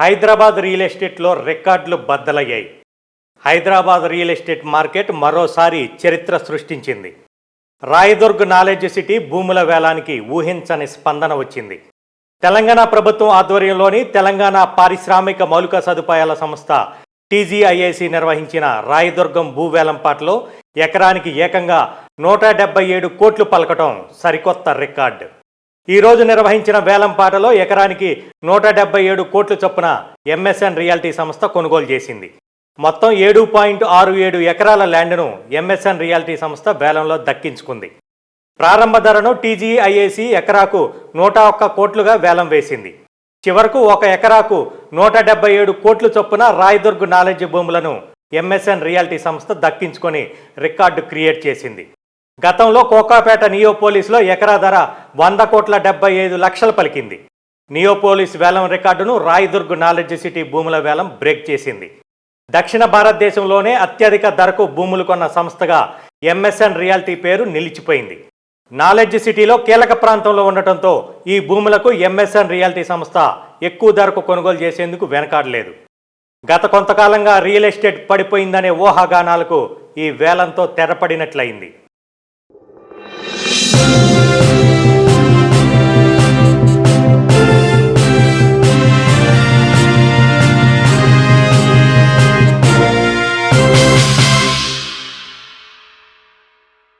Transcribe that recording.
Hyderabad real ఎస్టేట్లో రికార్డులు బద్దలయ్యాయి. హైదరాబాద్ రియల్ ఎస్టేట్ మార్కెట్ మరోసారి చరిత్ర సృష్టించింది. రాయదుర్గ్ నాలెడ్జ్ సిటీ భూముల వేలానికి ఊహించని స్పందన వచ్చింది. తెలంగాణ ప్రభుత్వం ఆధ్వర్యంలోని తెలంగాణ పారిశ్రామిక మౌలిక సదుపాయాల సంస్థ టీజీఐఏసి నిర్వహించిన రాయదుర్గం భూవేలంపాట్లో ఎకరానికి ఏకంగా నూట డెబ్బై ఏడు కోట్లు పలకటం సరికొత్త రికార్డు. ఈ రోజు నిర్వహించిన వేలంపాటలో ఎకరానికి నూట డెబ్బై ఏడు కోట్ల చొప్పున ఎంఎస్ఎన్ రియాలిటీ సంస్థ కొనుగోలు చేసింది. మొత్తం ఏడు పాయింట్ ఆరు ఏడు ఎకరాల ల్యాండ్ను ఎంఎస్ఎన్ రియాలిటీ సంస్థ వేలంలో దక్కించుకుంది. ప్రారంభ ధరను టీజీఐఏసి ఎకరాకు నూట ఒక్క కోట్లుగా వేలం వేసింది. చివరకు ఒక ఎకరాకు నూట డెబ్బై ఏడు కోట్లు చొప్పున రాయదుర్గ్ నాలెడ్జ్ భూములను ఎంఎస్ఎన్ రియాలిటీ సంస్థ దక్కించుకొని రికార్డు క్రియేట్ చేసింది. గతంలో కోకాపేట నియోపోలిస్లో ఎకరా ధర వంద కోట్ల డెబ్బై ఐదు లక్షలు పలికింది. నియోపోలిస్ వేలం రికార్డును రాయదుర్గ్ నాలెడ్జ్ సిటీ భూముల వేలం బ్రేక్ చేసింది. దక్షిణ భారతదేశంలోనే అత్యధిక ధరకు భూములు కొన్న సంస్థగా ఎంఎస్ఎన్ రియాలిటీ పేరు నిలిచిపోయింది. నాలెడ్జ్ సిటీలో కీలక ప్రాంతంలో ఉండటంతో ఈ భూములకు ఎంఎస్ఎన్ రియాలిటీ సంస్థ ఎక్కువ ధరకు కొనుగోలు చేసేందుకు వెనకాడలేదు. గత కొంతకాలంగా రియల్ ఎస్టేట్ పడిపోయిందనే ఊహాగానాలకు ఈ వేలంతో తెరపడినట్లయింది.